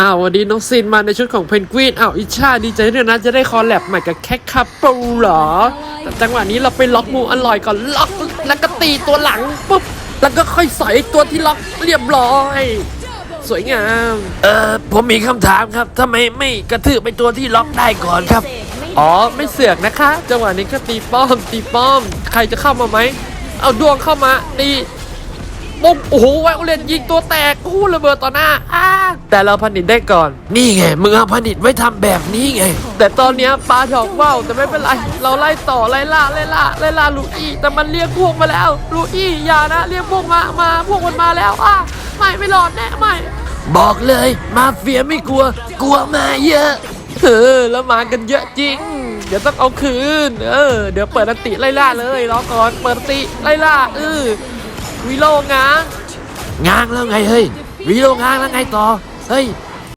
อ้าววันนี้น้องซินมาในชุดของเพนกวินอ้าวอิชาดีใจด้วยนะจะได้คอลแลบใหม่กับแคคคัปปูเหรอ แต่จังหวะนี้เราไปล็อกมูอร่อยก่อนล็อกแล้วก็ตีตัวหลังปุ๊บแล้วก็ค่อยใส่ตัวที่ล็อกเรียบร้อย สวยงาม เออผมมีคำถามครับทำไมไม่กระทืบไปตัวที่ล็อกได้ก่อนครับ อ๋อไม่เสือกนะคะ จังหวะนี้ก็ตีป้อมตีป้อม ใครจะเข้ามาไหมเอาดวงเข้ามาตี ปุ๊บโอ้โหไวโอเลนยิงตัวแตกคู่ระเบิดต่อหน้าอ้าแต่เราผลิตได้ก่อน นี่ไงมึงเอาผลิตไว้ทำแบบนี้ไง แต่ตอนเนี้ยปลาถอกว่าวแต่ไม่เป็นไร เราไล่ต่อไล่ล่าไล่ล่าไล่ล่าลูอี้แต่มันเรียกพวกมาแล้ว ลูอี้อย่านะเรียกพวกมามาพวกมันมาแล้วอะไม่ไม่รอดแน่ไม่บอกเลยมาเฟียไม่กลัว กลัวมาเยอะเออแล้วมากันเยอะจริง เดี๋ยวต้องเอาคืน เออ เดี๋ยวเปิดอันติไล่ล่าเลยรอก่อนเปิดอันติไล่ล่าเออ วีโลงางง้างแล้วไงเฮ้ยวีโรงง้างแล้วไงต่อ เฮ้ย